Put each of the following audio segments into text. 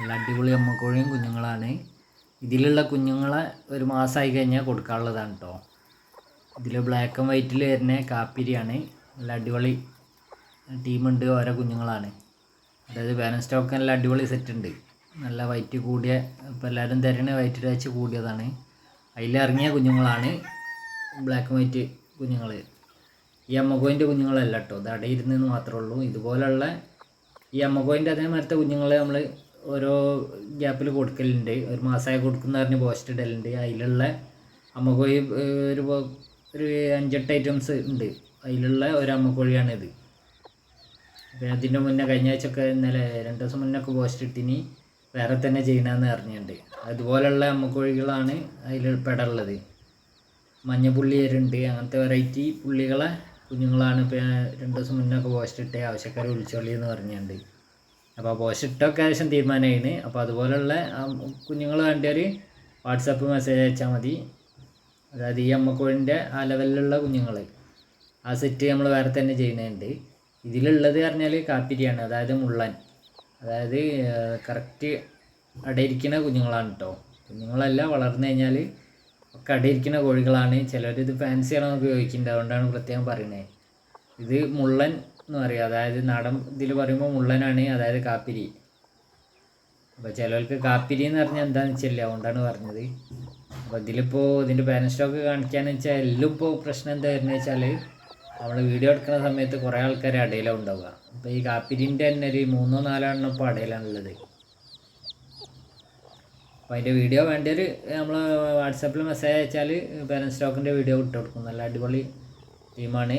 നല്ല അടിപൊളി അമ്മക്കോഴിയും കുഞ്ഞുങ്ങളാണ്. ഇതിലുള്ള കുഞ്ഞുങ്ങളെ ഒരു മാസമായി കഴിഞ്ഞാൽ കൊടുക്കാനുള്ളതാണ് കേട്ടോ ഇതിൽ ബ്ലാക്ക് ആൻഡ് വൈറ്റിൽ വരുന്ന കാപ്പിരിയാണ്. നല്ല അടിപൊളി ടീമുണ്ട് ഓരോ കുഞ്ഞുങ്ങളാണ്. അതായത് ബാലൻസ് സ്റ്റോക്ക് നല്ല അടിപൊളി സെറ്റ് ഉണ്ട്. നല്ല വൈറ്റ് കൂടിയ ഇപ്പോൾ എല്ലാവരും തരണേ വൈറ്റ് ടാച്ച് കൂടിയതാണ്. അതിലിറങ്ങിയ കുഞ്ഞുങ്ങളാണ് ബ്ലാക്ക് വൈറ്റ് കുഞ്ഞുങ്ങൾ ഈ അമ്മക്കോയിന്റെ കുഞ്ഞുങ്ങളല്ല കേട്ടോ ഇത് അടയിരുന്നെന്ന് മാത്രമേ ഉള്ളൂ. ഇതുപോലുള്ള ഈ അമ്മക്കോയിന്റെ അതേമാതിരത്തെ കുഞ്ഞുങ്ങളെ നമ്മൾ ഓരോ ഗ്യാപ്പിൽ കൊടുക്കലുണ്ട്. ഒരു മാസമായി കൊടുക്കുന്ന പറഞ്ഞ് പോസ്റ്റ് ഇടലുണ്ട്. അതിലുള്ള അമ്മക്കോഴി ഒരു ഒരു അഞ്ചെട്ട് ഐറ്റംസ് ഉണ്ട്. അതിലുള്ള ഒരു അമ്മക്കോഴിയാണിത്. പിന്നെ അതിന്റെ മുന്നേ കഴിഞ്ഞ ആഴ്ചയൊക്കെ ഇന്നലെ രണ്ടു ദിവസം മുന്നേ ഒക്കെ പോസ്റ്റ് ഇട്ടിനി. വേറെ തന്നെ ചെയ്യണമെന്ന് അറിഞ്ഞിട്ടുണ്ട് അതുപോലെയുള്ള അമ്മക്കോഴികളാണ് അതിൽ പെടുള്ളത് മഞ്ഞപ്പുള്ളിയരുണ്ട് അങ്ങനത്തെ വെറൈറ്റി പുള്ളികളെ കുഞ്ഞുങ്ങളാണ് ഇപ്പോൾ രണ്ടു ദിവസം മുന്നേ ഒക്കെ പോസ്റ്റ് ഇട്ടേ ആവശ്യക്കാർ വിളിച്ചോളി എന്ന് പറഞ്ഞിട്ടുണ്ട് അപ്പോൾ പോസ്റ്റ് ഇട്ടൊക്കെ ഏകദേശം തീരുമാനമായിന് അപ്പോൾ അതുപോലുള്ള കുഞ്ഞുങ്ങൾ വേണ്ടിയവർ വാട്സപ്പ് മെസ്സേജ് അയച്ചാൽ മതി. അതായത് ഈ അമ്മക്കോഴിന്റെ ആ ലെവലിലുള്ള കുഞ്ഞുങ്ങൾ ആ സെറ്റ് നമ്മൾ വേറെ തന്നെ ചെയ്യുന്നുണ്ട്. ഇതിലുള്ളത് പറഞ്ഞാൽ കാപ്പിരിയാണ് അതായത് മുള്ളൻ. അതായത് കറക്റ്റ് അടയിരിക്കുന്ന കുഞ്ഞുങ്ങളാണ് കേട്ടോ കുഞ്ഞുങ്ങളല്ല വളർന്നു കഴിഞ്ഞാൽ ഒക്കെ അടയിരിക്കുന്ന കോഴികളാണ്. ചിലർ ഇത് എന്നൊക്കെ ചോദിക്കുന്നുണ്ട് അതുകൊണ്ടാണ് പ്രത്യേകം പറയുന്നത് ഇത് മുള്ളൻ എന്ന് പറയും. അതായത് നാടൻ ഇതിൽ പറയുമ്പോൾ മുള്ളനാണ് അതായത് കാപ്പിരി. അപ്പോൾ ചിലവർക്ക് കാപ്പിരി എന്ന് പറഞ്ഞാൽ എന്താണെന്ന് വെച്ചില്ല അതുകൊണ്ടാണ് പറഞ്ഞത്. അപ്പോൾ ഇതിലിപ്പോൾ ഇതിന്റെ ബാലൻസ് സ്റ്റോക്ക് കാണിക്കാന്ന് വെച്ചാൽ എല്ലാം ഇപ്പോൾ പ്രശ്നം എന്താ വരുന്നത് വെച്ചാൽ നമ്മൾ വീഡിയോ എടുക്കുന്ന സമയത്ത് കുറേ ആൾക്കാർ അടയിലാണ് ഉണ്ടാവുക. അപ്പോൾ ഈ കാപ്പിരിന്റെ തന്നെ ഒരു മൂന്നോ നാലോ എണ്ണം ഇപ്പോൾ അടയിലാണുള്ളത് അപ്പോൾ അതിന്റെ വീഡിയോ വേണ്ടിയൊരു നമ്മൾ വാട്സാപ്പിൽ മെസ്സേജ് അയച്ചാൽ ബാലൻസ് സ്റ്റോക്കിന്റെ വീഡിയോ ഇട്ട് കൊടുക്കും. നല്ല അടിപൊളി ടീമാണ്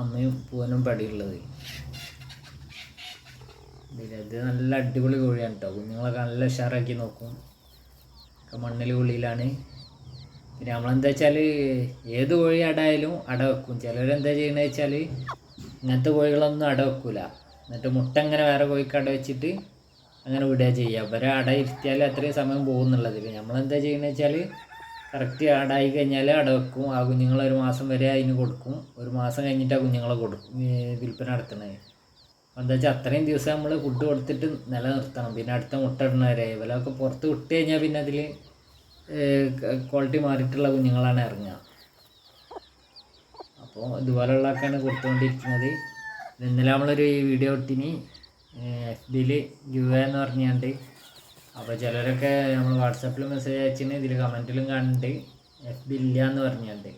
അമ്മയും പൂവനും പടിയുള്ളത്. ഇത് നല്ല അടിപൊളി കോഴിയാണ് കേട്ടോ കുഞ്ഞുങ്ങളൊക്കെ നല്ല ഉഷാറാക്കി നോക്കും. മണ്ണിൽ കുള്ളിയിലാണ്. പിന്നെ നമ്മളെന്താ വെച്ചാൽ ഏത് കോഴി അടായാലും അട വെക്കും. ചിലരെന്താ ചെയ്യണമെന്ന് വെച്ചാൽ ഇങ്ങനത്തെ കോഴികളൊന്നും അട വെക്കൂല. എന്നിട്ട് മുട്ട ഇങ്ങനെ വേറെ കോഴിക്ക് അട വെച്ചിട്ട് അങ്ങനെ വിടുക ചെയ്യുക അവരെ അട ഇരുത്തിയാൽ അത്രയും സമയം പോകുന്നുള്ളത് പിന്നെ നമ്മളെന്താ ചെയ്യണമെന്ന് വെച്ചാൽ കറക്റ്റ് ആടായി കഴിഞ്ഞാൽ അട വെക്കും. ആ കുഞ്ഞുങ്ങളെ ഒരു മാസം വരെ അതിന് കൊടുക്കും. ഒരു മാസം കഴിഞ്ഞിട്ട് ആ കുഞ്ഞുങ്ങളെ കൊടുക്കും. വിൽപ്പന നടത്തണത് എന്താ വെച്ചാൽ അത്രയും ദിവസം നമ്മൾ ഫുഡ് കൊടുത്തിട്ട് നിലനിർത്തണം. പിന്നെ അടുത്ത മുട്ട ഇടണ വരെ ഇവലൊക്കെ പുറത്ത് വിട്ട് കഴിഞ്ഞാൽ പിന്നെ അതിൽ ക്വാളിറ്റി മാറിയിട്ടുള്ള കുഞ്ഞുങ്ങളാണ് ഇറങ്ങുക. അപ്പോൾ ഇതുപോലുള്ളതൊക്കെയാണ് കൊടുത്തുകൊണ്ടിരിക്കുന്നത്. ഇന്നലെ നമ്മളൊരു വീഡിയോ ഇട്ടിനി. എഫ് ബിയിൽ യു എന്ന് പറഞ്ഞുകൊണ്ട് അപ്പോൾ ചിലരൊക്കെ നമ്മൾ വാട്സാപ്പിൽ മെസ്സേജ് അയച്ചിന് ഇതിൽ കമന്റിലും കണ്ട് എഫ് ബി ഇല്ല എന്ന് പറഞ്ഞുണ്ട്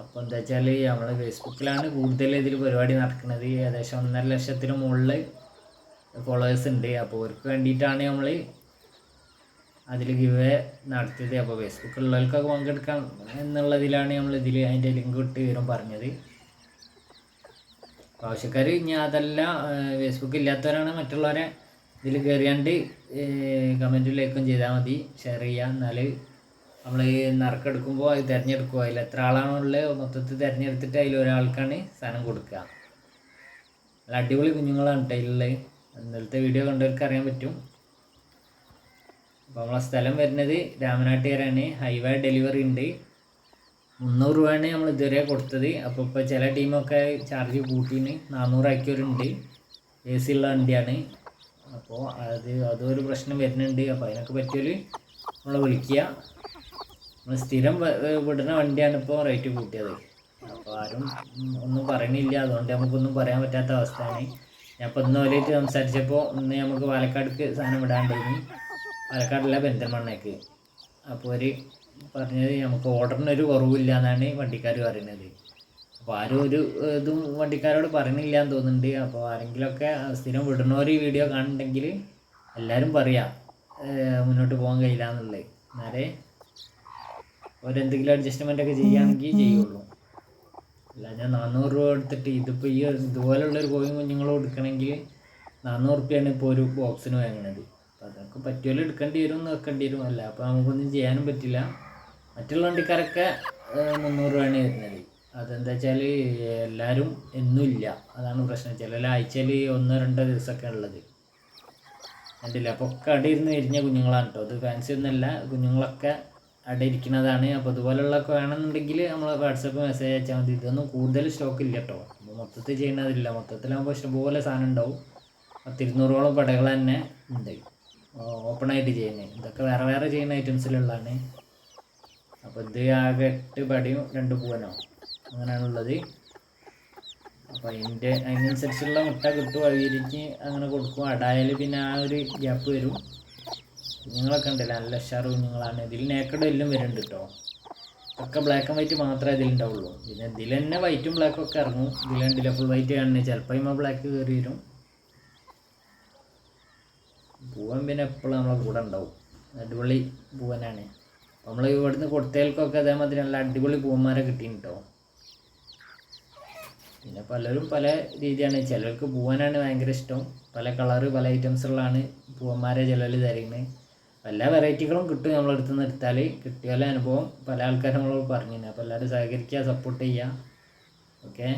അപ്പോൾ എന്താ വെച്ചാൽ നമ്മൾ ഫേസ്ബുക്കിലാണ് കൂടുതൽ ഇതിൽ പരിപാടി നടക്കുന്നത് ഏകദേശം ഒന്നര ലക്ഷത്തിന് മുകളിൽ ഫോളോവേഴ്സ് ഉണ്ട്. അപ്പോൾ അവർക്ക് വേണ്ടിയിട്ടാണ് നമ്മൾ അതിൽ ഗിവ് നടത്തിയത്. അപ്പോൾ ഫേസ്ബുക്കിലുള്ളവർക്കൊക്കെ പങ്കെടുക്കാം എന്നുള്ളതിലാണ് നമ്മൾ ഇതിൽ അതിന്റെ ലിങ്ക് ഇട്ട് വിവരം പറഞ്ഞത്. ആവശ്യക്കാർ ഇനി അതല്ല ഫേസ്ബുക്ക് ഇല്ലാത്തവരാണ് മറ്റുള്ളവരെ ഇതിൽ കയറിയാണ്ട് കമന്റിലേക്കും ചെയ്താൽ മതി. ഷെയർ ചെയ്യുക എന്നാൽ നമ്മൾ നറുക്കെടുക്കുമ്പോൾ അത് തിരഞ്ഞെടുക്കുക അതിൽ എത്ര ആളാണോ ഉള്ളത് മൊത്തത്തിൽ തിരഞ്ഞെടുത്തിട്ട് അതിൽ ഒരാൾക്കാണ് സാധനം കൊടുക്കുക നല്ല അടിപൊളി കുഞ്ഞുങ്ങളാണ് കേട്ടോ ഇന്നലത്തെ വീഡിയോ കണ്ടവർക്ക് അറിയാൻ പറ്റും. അപ്പോൾ നമ്മളെ സ്ഥലം വരുന്നത് രാമനാട്ടുകാരാണ് ഹൈവേ ഡെലിവറി ഉണ്ട്. മുന്നൂറ് രൂപയാണ് നമ്മൾ ഇതുവരെ കൊടുത്തത്. അപ്പോൾ ഇപ്പോൾ ചില ടീമൊക്കെ ചാർജ് കൂട്ടിന് നാനൂറാക്കിയവരുണ്ട്. എ സി ഉള്ള വണ്ടിയാണ്. അപ്പോൾ അത് അതൊരു പ്രശ്നം വരുന്നുണ്ട്. അപ്പോൾ അതിനൊക്കെ പറ്റിയൊരു നമ്മളെ വിളിക്കുക. നമ്മൾ സ്ഥിരം വിടുന്ന വണ്ടിയാണ് ഇപ്പോൾ റേറ്റ് കൂട്ടിയത്. അപ്പോൾ ആരും ഒന്നും പറയണില്ല. അതുകൊണ്ട് നമുക്കൊന്നും പറയാൻ പറ്റാത്ത അവസ്ഥയാണ്. ഞാൻ ഇപ്പോൾ ഇന്ന് പോലെയായിട്ട് സംസാരിച്ചപ്പോൾ ഇന്ന് നമുക്ക് പാലക്കാടേക്ക് സാധനം വിടാണ്ടായിരുന്നു. പാലക്കാടല്ല പെരിന്തൽമണ്ണയ്ക്ക് അപ്പോൾ ഒരു പറഞ്ഞത് നമുക്ക് ഓർഡറിനൊരു കുറവില്ല എന്നാണ് വണ്ടിക്കാർ പറയുന്നത്. അപ്പോൾ ആരും ഒരു ഇതും വണ്ടിക്കാരോട് പറയണില്ല എന്ന് തോന്നുന്നുണ്ട്. അപ്പോൾ ആരെങ്കിലുമൊക്കെ സ്ഥിരം വിടുന്നവർ ഈ വീഡിയോ കാണുന്നുണ്ടെങ്കിൽ എല്ലാവരും പറയാം മുന്നോട്ട് പോകാൻ കഴിയില്ല എന്നുള്ളത്. എന്നാലേ ഒരെന്തെങ്കിലും അഡ്ജസ്റ്റ്മെന്റ് ഒക്കെ ചെയ്യുകയാണെങ്കിൽ ചെയ്യുള്ളൂ. അല്ല ഞാൻ നാനൂറ് രൂപ എടുത്തിട്ട് ഇതിപ്പോൾ ഈ ഇതുപോലുള്ളൊരു കോഴിയും കുഞ്ഞുങ്ങളും എടുക്കണമെങ്കിൽ നാനൂറ് റുപ്യാണ് ഇപ്പോൾ ഒരു ബോക്സിന് വാങ്ങുന്നത് അപ്പോൾ അതൊക്കെ പറ്റുമല്ലോ എടുക്കേണ്ടി വരും എന്ന് വെക്കേണ്ടി വരും. അല്ല അപ്പോൾ നമുക്കൊന്നും ചെയ്യാനും പറ്റില്ല. മറ്റുള്ള വണ്ടിക്കാരൊക്കെ മുന്നൂറ് രൂപയാണ് വരുന്നത്. അതെന്താ വെച്ചാൽ എല്ലാവരും എന്നുമില്ല അതാണ് പ്രശ്നം. ചില ആഴ്ചയിൽ ഒന്നോ രണ്ടോ ദിവസമൊക്കെ ഉള്ളത്. കണ്ടില്ല? അപ്പോൾ ഒക്കെ അടയിരുന്ന് എരിഞ്ഞ കുഞ്ഞുങ്ങളാണ് കേട്ടോ അത് ഫാൻസി ഒന്നുമല്ല. കുഞ്ഞുങ്ങളൊക്കെ അവിടെ ഇരിക്കുന്നതാണ്. അപ്പോൾ ഇതുപോലുള്ളതൊക്കെ വേണമെന്നുണ്ടെങ്കിൽ നമ്മൾ വാട്സപ്പ് മെസ്സേജ് അയച്ചാൽ മതി. ഇതൊന്നും കൂടുതൽ സ്റ്റോക്ക് ഇല്ല കേട്ടോ അപ്പോൾ മൊത്തത്തിൽ ചെയ്യണതില്ല മൊത്തത്തിലാകുമ്പോൾ ഇഷ്ടംപോലെ സാധനം ഉണ്ടാവും. പത്തിരുന്നൂറോളം പടകൾ തന്നെ ഉണ്ട്. ഓപ്പൺ ആയിട്ട് ചെയ്യുന്നത് ഇതൊക്കെ വേറെ വേറെ ചെയ്യുന്ന ഐറ്റംസിലുള്ളതാണ് അപ്പോൾ ഇത് ആകെ എട്ട് പടിയും രണ്ട് പൂവനോ? അങ്ങനെയാണുള്ളത്. അപ്പം അതിന്റെ അതിനനുസരിച്ചുള്ള മുട്ട കിട്ടും അവിയിലേക്ക് അങ്ങനെ കൊടുക്കും. അടായാൽ പിന്നെ ആ ഒരു ഗ്യാപ്പ് വരും. കുഞ്ഞുങ്ങളൊക്കെ ഉണ്ടല്ലോ നല്ല ഉഷാറ് കുഞ്ഞുങ്ങളാണ്. ഇതിൽ നേക്കഡ് എല്ലാം വരുന്നുണ്ട് കേട്ടോ ഒക്കെ ബ്ലാക്ക് ആൻഡ് വൈറ്റ് മാത്രമേ ഇതിലുണ്ടാവുള്ളൂ പിന്നെ ഇതിൽ തന്നെ വൈറ്റും ബ്ലാക്കും ഒക്കെ ഇറങ്ങും. ഇതിലുണ്ടില്ല ഫുൾ വൈറ്റ് കാണുന്നത് ചിലപ്പോൾ ഇമ്മ ബ്ലാക്ക് കയറി വരും. പൂവൻ പിന്നെ എപ്പോഴും നമ്മളെ കൂടെ ഉണ്ടാവും. അടിപൊളി പൂവനാണ്. നമ്മൾ ഇവിടുന്ന് കൊടുത്തേൽക്കൊക്കെ അതേമാതിരി നല്ല അടിപൊളി പൂവന്മാരെ കിട്ടിയിട്ടോ പിന്നെ പലരും പല രീതിയാണ്. ചിലർക്ക് പൂവനാണ് ഭയങ്കര ഇഷ്ടം. പല കളറ് പല ഐറ്റംസുകളാണ് പൂവന്മാരെ ചിലർ തരുന്നത് എല്ലാ വെറൈറ്റികളും കിട്ടും നമ്മളടുത്ത് നിന്ന് എടുത്താൽ കിട്ടിയാലേ അനുഭവം പല ആൾക്കാരും നമ്മളോട് പറഞ്ഞു അപ്പോൾ എല്ലാവരും സഹകരിക്കുക സപ്പോർട്ട് ചെയ്യുക. ഓക്കെ